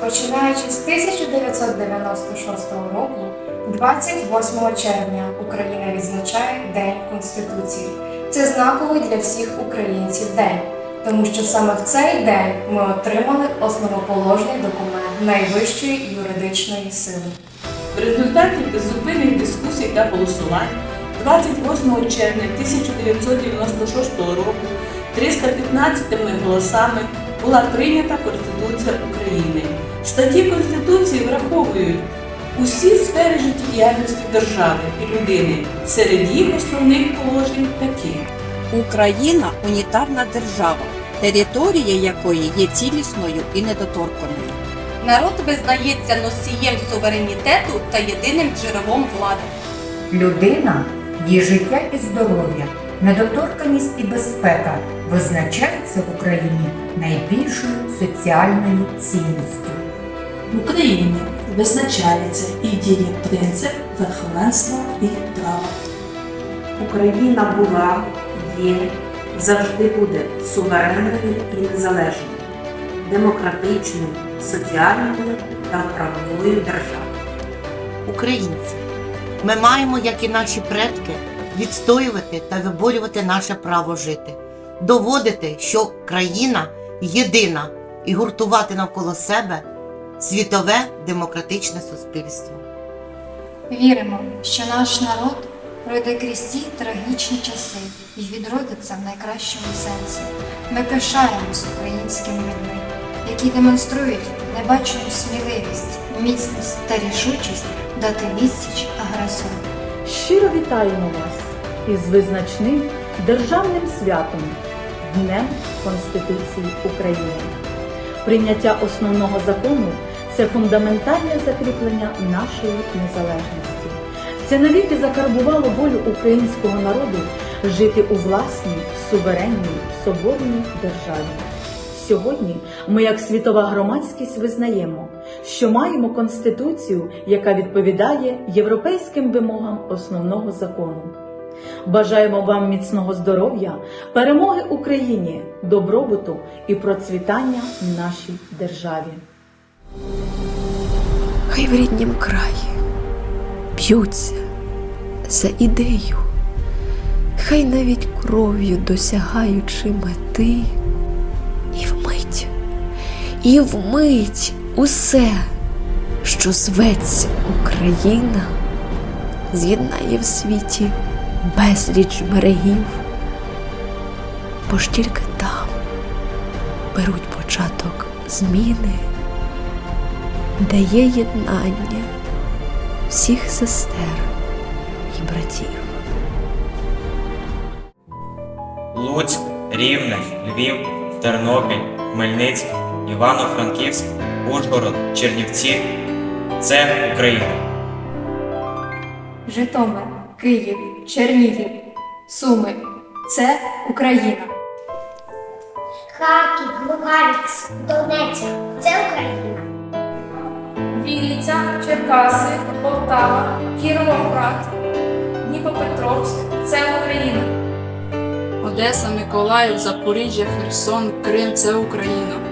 Починаючи з 1996 року, 28 червня Україна відзначає День Конституції. Це знаковий для всіх українців день, тому що саме в цей день ми отримали основоположний документ найвищої юридичної сили. В результаті беззупинних дискусій та голосувань 28 червня 1996 року 315 голосами була прийнята Конституція України. Статті Конституції враховують усі сфери життєдіяльності держави і людини. Серед їх основних положень такі. Україна унітарна держава, територія якої є цілісною і недоторканою. Народ визнається носієм суверенітету та єдиним джерелом влади. Людина, її життя і здоров'я, недоторканість і безпека визначаються в Україні найбільшою соціальною цінністю. В Україні визначається і діє принцип верховенства і права. Україна була, є, завжди буде суверенною і незалежною, демократичною, соціальною та правовою державою. Українці, ми маємо, як і наші предки, відстоювати та виборювати наше право жити, доводити, що країна єдина і гуртувати навколо себе світове демократичне суспільство. Віримо, що наш народ пройде крізь ці трагічні часи і відродиться в найкращому сенсі. Ми пишаємось українськими людьми, які демонструють небачену сміливість, міцність та рішучість дати відсіч агресору. Щиро вітаємо вас із визначним державним святом Днем Конституції України. Прийняття основного закону це фундаментальне закріплення нашої незалежності. Це навіки закарбувало волю українського народу жити у власній суверенній соборній державі. Сьогодні ми, як світова громадськість, визнаємо, що маємо конституцію, яка відповідає європейським вимогам основного закону. Бажаємо вам міцного здоров'я, перемоги Україні, добробуту і процвітання нашій державі. Хай в ріднім краї б'ються за ідею, хай навіть кров'ю досягаючи мети, і вмить, і вмить усе, що зветься Україна, з'єднає в світі безліч берегів, бо ж тільки там беруть початок зміни де є єднання всіх сестер і братів. Луцьк, Рівне, Львів, Тернопіль, Хмельницький, Івано-Франківськ, Ужгород, Чернівці це Україна. Житомир, Київ, Чернігів, Суми це Україна. Харків, Луганськ, Донецьк це Україна. Вінниця, Черкаси, Полтава, Кіровоград, Дніпропетровськ це Україна. Одеса, Миколаїв, Запоріжжя, Херсон, Крим це Україна.